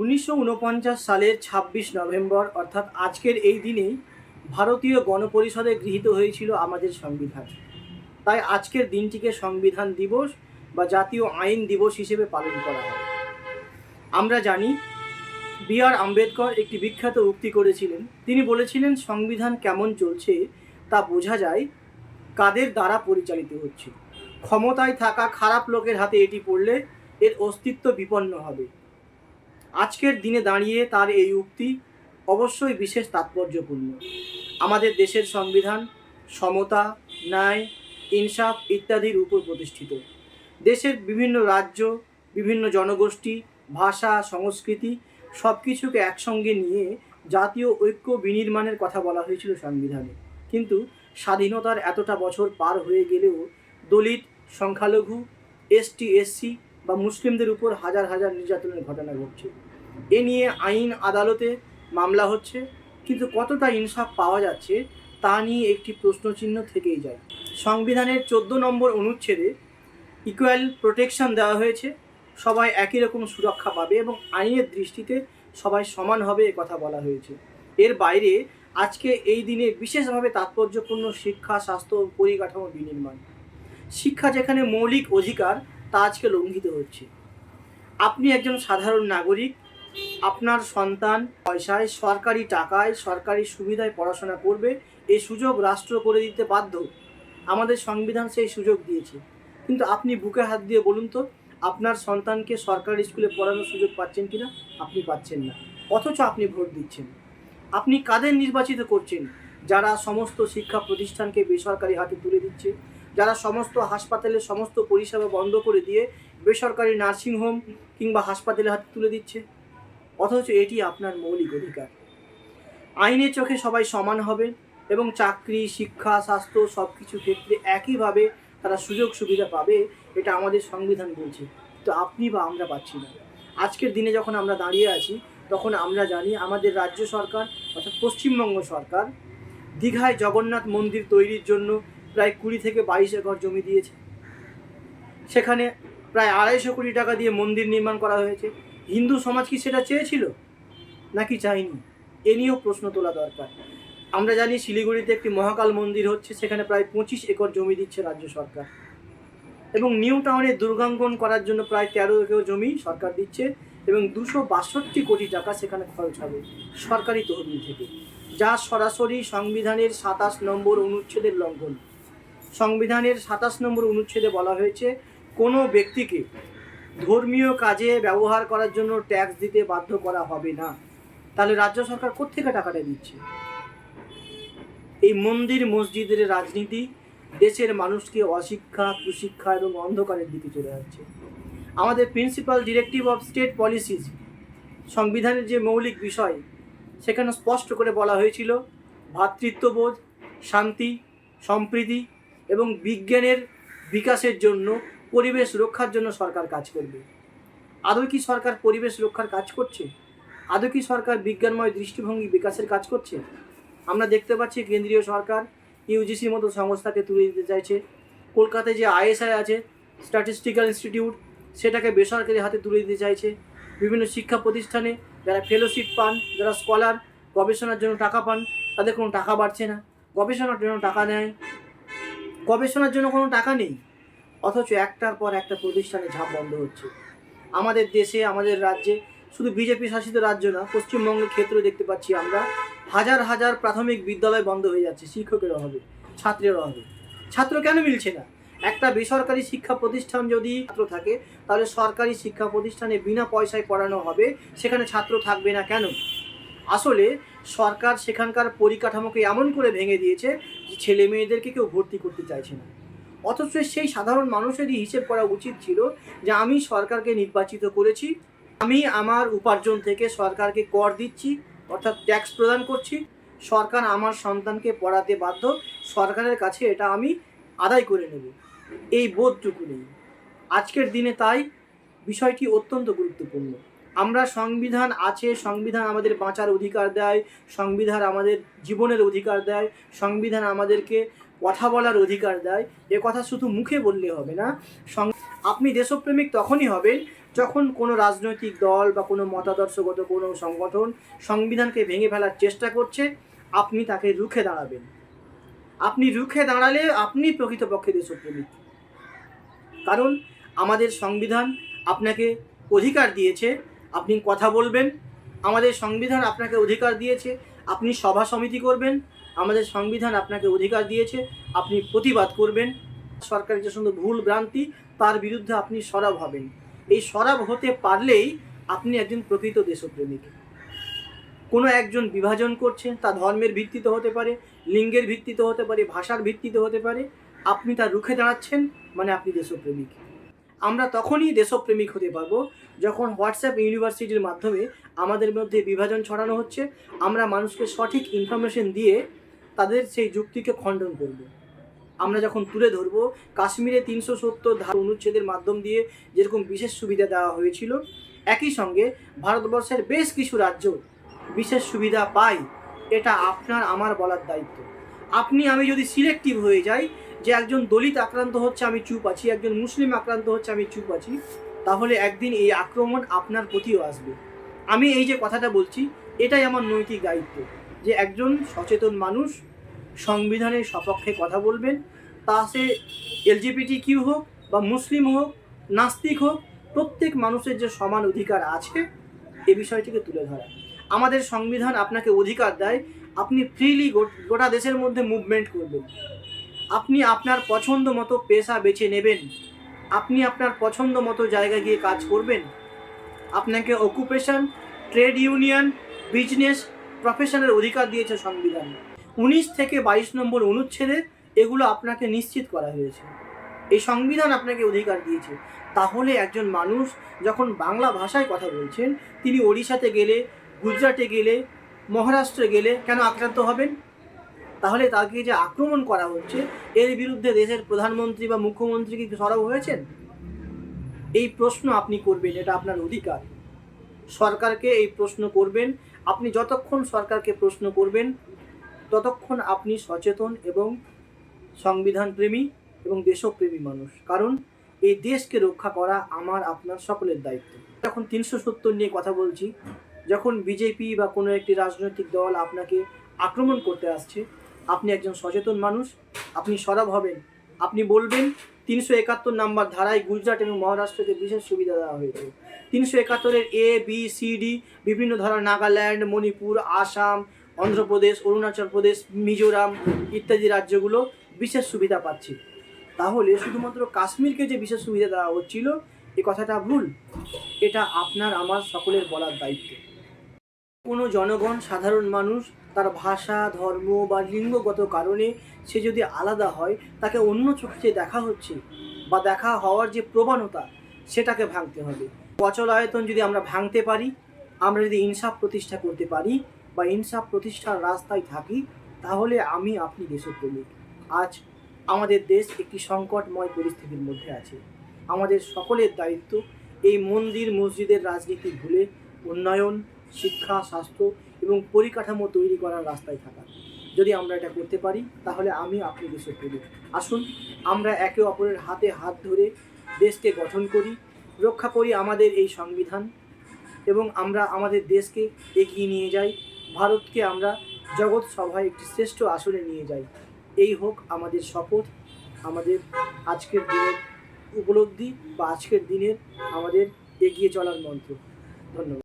উনিশশো উনপঞ্চাশ সালের ছাব্বিশ নভেম্বর, অর্থাৎ আজকের এই দিনেই ভারতীয় গণপরিষদে গৃহীত হয়েছিল আমাদের সংবিধান। তাই আজকের দিনটিকে সংবিধান দিবস বা জাতীয় আইন দিবস হিসেবে পালন করা হয়। আমরা জানি, বি আর আম্বেদকর একটি বিখ্যাত উক্তি করেছিলেন। তিনি বলেছিলেন, সংবিধান কেমন চলছে তা বোঝা যায় কাদের দ্বারা পরিচালিত হচ্ছে। ক্ষমতায় থাকা খারাপ লোকের হাতে এটি পড়লে এর অস্তিত্ব বিপন্ন হবে। আজকের দিনে দাঁড়িয়ে তার এই উক্তি অবশ্যই বিশেষ তাৎপর্যপূর্ণ। আমাদের দেশের সংবিধান সমতা, ন্যায়, ইনসাফ ইত্যাদির উপর প্রতিষ্ঠিত। দেশের বিভিন্ন রাজ্য, বিভিন্ন জনগোষ্ঠী, ভাষা, সংস্কৃতি সব কিছুকে একসঙ্গে নিয়ে জাতীয় ঐক্য বিনির্মাণের কথা বলা হয়েছিল সংবিধানে। কিন্তু স্বাধীনতার এতটা বছর পার হয়ে গেলেও দলিত, সংখ্যালঘু, এসটি, এসসি বা মুসলিমদের উপর হাজার হাজার নির্যাতনের ঘটনা ঘটছে। এ নিয়ে আইন আদালতে মামলা হচ্ছে, কিন্তু কতটা ইনসাফ পাওয়া যাচ্ছে তা নিয়ে একটি প্রশ্নচিহ্ন থেকেই যায়। সংবিধানের চোদ্দ নম্বর অনুচ্ছেদে ইকুয়াল প্রোটেকশন দেওয়া হয়েছে, সবাই একই রকম সুরক্ষা পাবে এবং আইনের দৃষ্টিতে সবাই সমান হবে কথা বলা হয়েছে। এর বাইরে আজকে এই দিনে বিশেষভাবে তাৎপর্যপূর্ণ শিক্ষা, স্বাস্থ্য পরিকাঠামো বিনির্মাণ। শিক্ষা যেখানে মৌলিক অধিকার তা আজকে লঙ্ঘিত হচ্ছে। আপনি একজন সাধারণ নাগরিক, আপনার সন্তান পয়সায়, সরকারি টাকায়, সরকারি সুবিধায় পড়াশোনা করবে এই সুযোগ রাষ্ট্র করে দিতে বাধ্য। আমাদের সংবিধান সেই সুযোগ দিয়েছে। কিন্তু আপনি বুকে হাত দিয়ে বলুন তো, আপনার সন্তানকে সরকারি স্কুলে পড়ানোর সুযোগ পাচ্ছেন কিনা? আপনি পাচ্ছেন না। অথচ আপনি ভোট দিচ্ছেন। আপনি কাদের নির্বাচিত করছেন? যারা সমস্ত শিক্ষা প্রতিষ্ঠানকে বেসরকারি হাতে তুলে দিচ্ছে যারা সমস্ত হাসপাতালের সমস্ত পরিষেবা বন্ধ করে দিয়ে বেসরকারি নার্সিংহোম কিংবা হাসপাতালের হাতে তুলে দিচ্ছে, অথচ এটি আপনার মৌলিক অধিকার। আইনের চোখে সবাই সমান হবে এবং চাকরি, শিক্ষা, স্বাস্থ্য সব কিছু ক্ষেত্রে একইভাবে তারা সুযোগ সুবিধা পাবে, এটা আমাদের সংবিধান বলছে। তো আপনি বা আমরা পাচ্ছি না। আজকের দিনে যখন আমরা দাঁড়িয়ে আছি, তখন আমরা জানি আমাদের রাজ্য সরকার অর্থাৎ পশ্চিমবঙ্গ সরকার দীঘায় জগন্নাথ মন্দির তৈরির জন্য প্রায় কুড়ি থেকে বাইশ একর জমি দিয়েছে। সেখানে প্রায় আড়াইশো কোটি টাকা দিয়ে মন্দির নির্মাণ করা হয়েছে। হিন্দু সমাজ কি সেটা চেয়েছিল? নাকি চাইনি এ নিয়েও প্রশ্ন তোলা দরকার। আমরা জানি শিলিগুড়িতে একটি মহাকাল মন্দির হচ্ছে, সেখানে প্রায় পঁচিশ একর জমি দিচ্ছে রাজ্য সরকার। এবং নিউ টাউনে দুর্গাঙ্গন করার জন্য প্রায় তেরো একর জমি সরকার দিচ্ছে এবং দুশো বাষট্টি কোটি টাকা সেখানে খরচ হবে সরকারি তহবিল থেকে, যা সরাসরি সংবিধানের সাতাশ নম্বর অনুচ্ছেদের লঙ্ঘন। সংবিধানের সাতাশ নম্বর অনুচ্ছেদে বলা হয়েছে, কোনো ব্যক্তিকে ধর্মীয় কাজে ব্যবহার করার জন্য ট্যাক্স দিতে বাধ্য করা হবে না। তাহলে রাজ্য সরকার কোত্থেকে টাকাটা দিচ্ছে? এই মন্দির, মসজিদের রাজনীতি দেশের মানুষকে অশিক্ষা, কুশিক্ষা এবং অন্ধকারের দিকে চলে যাচ্ছে। আমাদের principal directive of state policies সংবিধানের যে মৌলিক বিষয়, সেখানে স্পষ্ট করে বলা হয়েছিল ভ্রাতৃত্ববোধ শান্তি, সম্প্রীতি এবং বিজ্ঞানের বিকাশের জন্য, পরিবেশ রক্ষার জন্য সরকার কাজ করবে। আদৌ কি সরকার পরিবেশ রক্ষার কাজ করছে? আদৌ কি সরকার বিজ্ঞানময় দৃষ্টিভঙ্গি বিকাশের কাজ করছে? আমরা দেখতে পাচ্ছি কেন্দ্রীয় সরকার ইউজিসির মতো সংস্থাকে তুলে দিতে চাইছে। কলকাতায় যে আইএসআই আছে, স্ট্যাটিস্টিক্যাল ইনস্টিটিউট, সেটাকে বেসরকারি হাতে তুলে দিতে চাইছে। বিভিন্ন শিক্ষা প্রতিষ্ঠানে যারা ফেলোশিপ পান, যারা স্কলার, গবেষণার জন্য টাকা পান, তাদের কোনো টাকা বাড়ছে না। গবেষণার জন্য টাকা নেয় গবেষণার জন্য কোনো টাকা নেই? অথচ একটার পর একটা প্রতিষ্ঠানে ঝাঁপ বন্ধ হচ্ছে। আমাদের দেশে, আমাদের রাজ্যে শুধু বিজেপি শাসিত রাজ্য না, পশ্চিমবঙ্গের ক্ষেত্রে দেখতে পাচ্ছি আমরা হাজার হাজার প্রাথমিক বিদ্যালয় বন্ধ হয়ে যাচ্ছে শিক্ষকের অভাবে, ছাত্রের অভাবে। ছাত্র কেন মিলছে না? একটা বেসরকারি শিক্ষা প্রতিষ্ঠান যদি ছাত্র থাকে, তাহলে সরকারি শিক্ষা প্রতিষ্ঠানে বিনা পয়সায় পড়ানো হবে, সেখানে ছাত্র থাকবে না কেন? আসলে সরকার সেখানকার পরিকাঠামোকে এমন করে ভেঙে দিয়েছে ছেলে মেয়েদেরকে কেউ ভর্তি করতে চাইছে না। অথচ সেই সাধারণ মানুষেরই হিসেব করা উচিত ছিল যে আমি সরকারকে নির্বাচিত করেছি, আমি আমার উপার্জন থেকে সরকারকে কর দিচ্ছি, অর্থাৎ ট্যাক্স প্রদান করছি, সরকার আমার সন্তানকে পড়াতে বাধ্য, সরকারের কাছে এটা আমি আদায় করে নেব। এই বোধটুকু নেই। আজকের দিনে তাই বিষয়টি অত্যন্ত গুরুত্বপূর্ণ। আমরা সংবিধান আছে, সংবিধান আমাদের বাঁচার অধিকার দেয়, সংবিধান আমাদের জীবনের অধিকার দেয়, সংবিধান আমাদেরকে কথা বলার অধিকার দেয়। এ কথা শুধু মুখে বললে হবে না আপনি দেশপ্রেমিক তখনই হবেন যখন কোনো রাজনৈতিক দল বা কোনো মতাদর্শগত কোনো সংগঠন সংবিধানকে ভেঙে ফেলার চেষ্টা করছে, আপনি তাকে রুখে দাঁড়াবেন। আপনি রুখে দাঁড়ালে আপনি প্রকৃতপক্ষে দেশপ্রেমিক। কারণ আমাদের সংবিধান আপনাকে অধিকার দিয়েছে আপনি কথা বলবেন, আমাদের সংবিধান আপনাকে অধিকার দিয়েছে, আপনি সভা সমিতি করবেন, আমাদের সংবিধান আপনাকে অধিকার দিয়েছে, আপনি প্রতিবাদ করবেন, সরকারের যে সমস্ত ভুল ভ্রান্তি, তার বিরুদ্ধে আপনি সরব হবেন। এই সরব হতে পারলেই আপনি একজন প্রকৃত দেশপ্রেমিক। কোনো একজন বিভাজন করছেন, তা ধর্মের ভিত্তিতে হতে পারে, লিঙ্গের ভিত্তিতে হতে পারে, ভাষার ভিত্তিতে হতে পারে, আপনি তা রুখে দাঁড়াচ্ছেন মানে আপনি দেশপ্রেমিক। আমরা তখনই দেশপ্রেমিক হতে পারব যখন হোয়াটসঅ্যাপ ইউনিভার্সিটির মাধ্যমে আমাদের মধ্যে বিভাজন ছড়ানো হচ্ছে, আমরা মানুষকে সঠিক ইনফরমেশন দিয়ে তাদের সেই যুক্তিকে খণ্ডন করব। আমরা যখন তুলে ধরবো, কাশ্মীরে তিনশো সত্তর ধার অনুচ্ছেদের মাধ্যম দিয়ে যেরকম বিশেষ সুবিধা দেওয়া হয়েছিল, একই সঙ্গে ভারতবর্ষের বেশ কিছু রাজ্য বিশেষ সুবিধা পায়, এটা আপনার, আমার বলার দায়িত্ব। আপনি, আমি যদি সিলেক্টিভ হয়ে যাই যে একজন দলিত আক্রান্ত হচ্ছে, আমি চুপ আছি। একজন মুসলিম আক্রান্ত হচ্ছে, আমি চুপ আছি। তাহলে একদিন এই আক্রমণ আপনার প্রতিও আসবে। আমি এই যে কথাটা বলছি, এটাই আমার নৈতিক দায়িত্ব যে একজন সচেতন মানুষ সংবিধানের সপক্ষে কথা বলবেন। তা সে এলজিবিটি কিউ হোক বা মুসলিম হোক, নাস্তিক হোক, প্রত্যেক মানুষের যে সমান অধিকার আছে, এ বিষয়টিকে তুলে ধরা। আমাদের সংবিধান আপনাকে অধিকার দেয়। আপনি ফ্রিলি গোটা দেশের মধ্যে মুভমেন্ট করবেন। আপনি আপনার পছন্দ মতো পেশা বেছে নেবেন। আপনি আপনার পছন্দ মতো জায়গায় গিয়ে কাজ করবেন। আপনাকে অকুপেশন ট্রেড ইউনিয়ন বিজনেস প্রফেশনের অধিকার দিয়েছে সংবিধান। উনিশ থেকে বাইশ নম্বর অনুচ্ছেদে এগুলো আপনাকে নিশ্চিত করা হয়েছে। এই সংবিধান আপনাকে অধিকার দিয়েছে। তাহলে একজন মানুষ যখন বাংলা ভাষায় কথা বলছেন, তিনি ওড়িশাতে গেলে, গুজরাটে গেলে, মহারাষ্ট্রে গেলে কেন আক্রান্ত হবেন? তাহলে তাকে যে আক্রমণ করা হচ্ছে, এর বিরুদ্ধে দেশের প্রধানমন্ত্রী বা মুখ্যমন্ত্রী কি সরব হয়েছেন? এই প্রশ্ন আপনি করবেন, এটা আপনার অধিকার। সরকারকে এই প্রশ্ন করবেন, আপনি যতক্ষণ সরকারকে প্রশ্ন করবেন, ততক্ষণ আপনি সচেতন এবং সংবিধান প্রেমী এবং দেশপ্রেমী মানুষ। কারণ এই দেশকে রক্ষা করা আমার, আপনার সকলের দায়িত্ব। যখন তিনশো সত্তর নিয়ে কথা বলছি, যখন বিজেপি বা কোনো একটি রাজনৈতিক দল আপনাকে আক্রমণ করতে আসছে আপনি একজন সচেতন মানুষ, আপনি সরব হবেন। আপনি বলবেন, তিনশো একাত্তর নাম্বার ধারায় গুজরাট এবং মহারাষ্ট্রকে বিশেষ সুবিধা দেওয়া হয়েছে। তিনশো একাত্তরের এ বি সি ডি বিভিন্ন ধরনের নাগাল্যান্ড, মণিপুর, আসাম, অন্ধ্রপ্রদেশ, অরুণাচল প্রদেশ, মিজোরাম ইত্যাদি রাজ্যগুলো বিশেষ সুবিধা পাচ্ছে। তাহলে শুধুমাত্র কাশ্মীরকে যে বিশেষ সুবিধা দেওয়া হচ্ছিল, এ কথাটা ভুল। এটা আপনার, আমার সকলের বলার দায়িত্ব। কোনো জনগণ, সাধারণ মানুষ তার ভাষা, ধর্ম বা লিঙ্গগত কারণে সে যদি আলাদা হয়, তাকে অন্য চোখে দেখা হচ্ছে বা দেখা হওয়ার যে প্রবণতা, সেটাকে ভাঙতে হবে। অচল আয়তন যদি আমরা ভাঙতে পারি, আমরা যদি ইনসাফ প্রতিষ্ঠা করতে পারি বা ইনসাফ প্রতিষ্ঠার রাস্তায় থাকি, তাহলে আমি আপনি দেশের দেশপ্রেমিক। আজ আমাদের দেশ একটি সংকটময় পরিস্থিতির মধ্যে আছে। আমাদের সকলের দায়িত্ব এই মন্দির, মসজিদের রাজনীতি ভুলে, উন্নয়ন, শিক্ষা, স্বাস্থ্য এবং পরিকাঠামো তৈরি করার রাস্তায় থাকা। যদি আমরা এটা করতে পারি, তাহলে আমি আপনি দেশপ্রেমিক আসুন, আমরা একে অপরের হাতে হাত ধরে দেশকে গঠন করি, রক্ষা করি আমাদের এই সংবিধান এবং আমরা আমাদের দেশকে এগিয়ে নিয়ে যাই, ভারতকে আমরা জগৎ সভায় একটি শ্রেষ্ঠ আসনে নিয়ে যাই। এই হোক আমাদের শপথ, আমাদের আজকের দিনের উপলব্ধি বা আজকের দিনের আমাদের এগিয়ে চলার মন্ত্র। ধন্যবাদ।